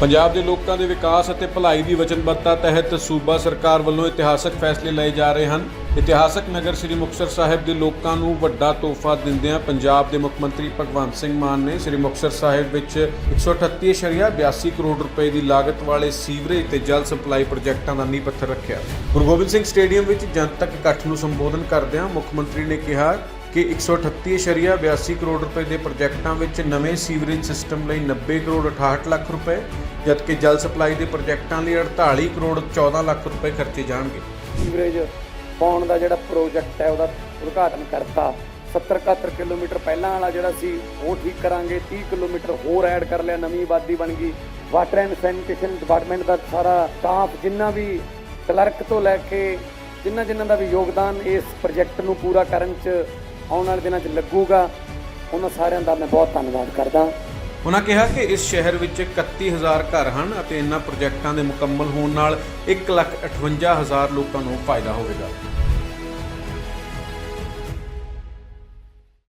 ਪੰਜਾਬ ਦੇ ਲੋਕਾਂ ਦੇ ਵਿਕਾਸ ਅਤੇ ਭਲਾਈ ਦੀ ਵਚਨਬੱਧਤਾ ਤਹਿਤ ਸੂਬਾ ਸਰਕਾਰ ਵੱਲੋਂ ਇਤਿਹਾਸਕ ਫੈਸਲੇ ਲਏ ਜਾ ਰਹੇ ਹਨ। ਇਤਿਹਾਸਕ ਨਗਰ ਸ੍ਰੀ ਮੁਕਤਸਰ ਸਾਹਿਬ ਦੇ ਲੋਕਾਂ ਨੂੰ ਵੱਡਾ ਤੋਹਫਾ ਦਿੰਦਿਆਂ ਪੰਜਾਬ ਦੇ ਮੁੱਖ ਮੰਤਰੀ ਭਗਵੰਤ ਸਿੰਘ ਮਾਨ ਨੇ ਸ੍ਰੀ ਮੁਕਤਸਰ ਸਾਹਿਬ ਵਿੱਚ 138.82 ਕਰੋੜ ਰੁਪਏ ਦੀ ਲਾਗਤ ਵਾਲੇ ਸੀਵਰੇਜ ਤੇ ਜਲ ਸਪਲਾਈ ਪ੍ਰੋਜੈਕਟਾਂ ਦਾ ਨੀਂਹ ਪੱਥਰ ਰੱਖਿਆ। ਗੁਰੂ ਗੋਬਿੰਦ ਸਿੰਘ ਸਟੇਡੀਅਮ ਵਿੱਚ ਜਨਤਕ ਇਕੱਠ ਨੂੰ ਸੰਬੋਧਨ ਕਰਦਿਆਂ ਮੁੱਖ ਮੰਤਰੀ ਨੇ ਕਿਹਾ ਕਿ 138.82 ਕਰੋੜ ਰੁਪਏ ਦੇ ਪ੍ਰੋਜੈਕਟਾਂ ਵਿੱਚ ਨਵੇਂ ਸੀਵਰੇਜ ਸਿਸਟਮ ਲਈ 90 ਕਰੋੜ 68 ਲੱਖ ਰੁਪਏ, ਜਦਕਿ ਜਲ ਸਪਲਾਈ ਦੇ ਪ੍ਰੋਜੈਕਟਾਂ ਲਈ 48 ਕਰੋੜ 14 ਲੱਖ ਰੁਪਏ ਖਰਚੇ ਜਾਣਗੇ। ਸੀਵਰੇਜ ਪਾਉਣ ਦਾ ਜਿਹੜਾ ਪ੍ਰੋਜੈਕਟ ਹੈ, ਉਹਦਾ ਉਦਘਾਟਨ ਕਰਤਾ। 70 71 ਕਿਲੋਮੀਟਰ ਪਹਿਲਾਂ ਵਾਲਾ ਜਿਹੜਾ ਸੀ, ਉਹ ਠੀਕ ਕਰਾਂਗੇ। 30 ਕਿਲੋਮੀਟਰ ਹੋਰ ਐਡ ਕਰ ਲਿਆ, ਨਵੀਂ ਆਬਾਦੀ ਬਣ ਗਈ। ਵਾਟਰ ਐਂਡ ਸੈਨੀਟੇਸ਼ਨ ਡਿਪਾਰਟਮੈਂਟ ਦਾ ਸਾਰਾ ਸਟਾਫ ਜਿੰਨਾ ਵੀ ਕਲਰਕ ਤੋਂ ਲੈ ਕੇ ਜਿੰਨਾ ਜਿੰਨਾ ਦਾ ਵੀ ਯੋਗਦਾਨ ਇਸ ਪ੍ਰੋਜੈਕਟ ਨੂੰ ਪੂਰਾ ਕਰਨ 'ਚ ਆਉਣ ਵਾਲੇ ਦਿਨਾਂ 'ਚ ਲੱਗੂਗਾ। ਉਹਨਾਂ ਸਾਰਿਆਂ ਦਾ ਮੈਂ ਬਹੁਤ ਧੰਨਵਾਦ ਕਰਦਾ। ਉਹਨਾਂ ਕਿਹਾ ਕਿ ਇਸ ਸ਼ਹਿਰ ਵਿੱਚ 31000 ਘਰ ਹਨ ਅਤੇ ਇਨ੍ਹਾਂ ਪ੍ਰੋਜੈਕਟਾਂ ਦੇ ਮੁਕੰਮਲ ਹੋਣ ਨਾਲ 158000 ਲੋਕਾਂ ਨੂੰ ਫਾਇਦਾ ਹੋਵੇਗਾ।